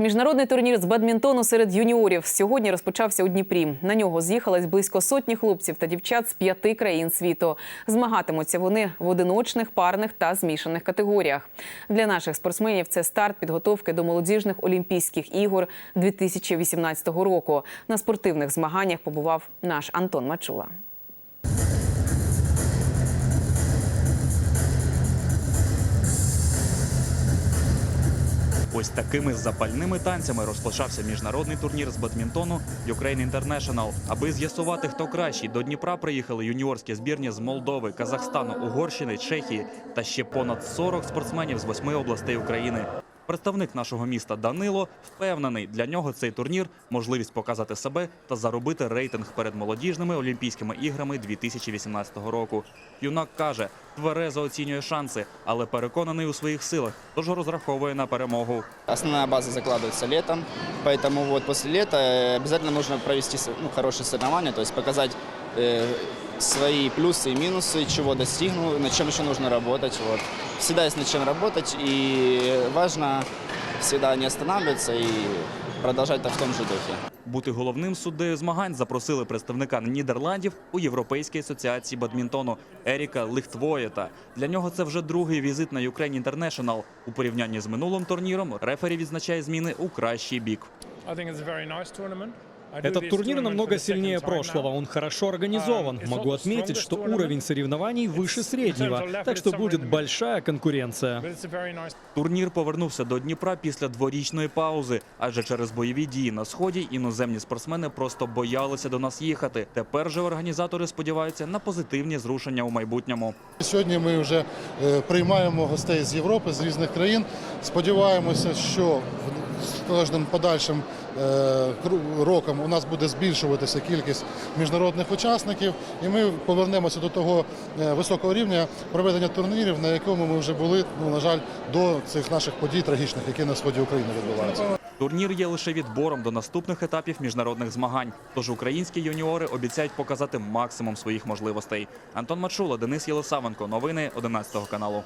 Міжнародний турнір з бадмінтону серед юніорів сьогодні розпочався у Дніпрі. На нього з'їхалось близько сотні хлопців та дівчат з п'яти країн світу. Змагатимуться вони в одиночних, парних та змішаних категоріях. Для наших спортсменів це старт підготовки до молодіжних Олімпійських ігор 2018 року. На спортивних змаганнях побував наш Антон Мачула. Ось такими запальними танцями розпочався міжнародний турнір з бадмінтону Ukraine International. Аби з'ясувати, хто кращий, до Дніпра приїхали юніорські збірні з Молдови, Казахстану, Угорщини, Чехії та ще понад 40 спортсменів з восьми областей України. Представник нашого міста Данило впевнений, для нього цей турнір можливість показати себе та заробити рейтинг перед молодіжними Олімпійськими іграми 2018 року. Юнак каже, тверезо оцінює шанси, але переконаний у своїх силах, тож розраховує на перемогу. Основная база закладывается летом, поэтому вот после лета э, обязательно нужно провести с- ну, хорошие соревнования, то есть показать э, свои плюсы и минусы, чего достигнул, над чем еще нужно работать. Вот. Всегда есть над чем работать, и важно всегда не останавливаться и продолжать так в том же духе. Бути головним суддею змагань запросили представника Нідерландів у Європейській асоціації бадмінтону Еріка Лихтвоєта. Для нього це вже другий візит на Ukraine International. У порівнянні з минулим турніром рефері відзначає зміни у кращий бік. Этот турнир намного сильнее прошлого, он хорошо организован. Могу отметить, что уровень соревнований выше среднего, так что будет большая nice Турнір повернувся до Дніпра після дворічної паузи, адже через бойові дії на сході іноземні спортсмени просто боялися до нас їхати. Тепер же організатори сподіваються на позитивні зрушення у майбутньому. Сьогодні ми вже е, приймаємо гостей з Європи, з різних країн. Сподіваємося, що в- кожним подальшим е, роком у нас буде збільшуватися кількість міжнародних учасників, і ми повернемося до того е, високого рівня проведення турнірів, на якому ми вже були, ну на жаль, до цих наших подій трагічних, які на сході України відбуваються. Турнір є лише відбором до наступних етапів міжнародних змагань. Тож українські юніори обіцяють показати максимум своїх можливостей. Антон Мачула, Денис Єлисавенко. Новини 11 каналу.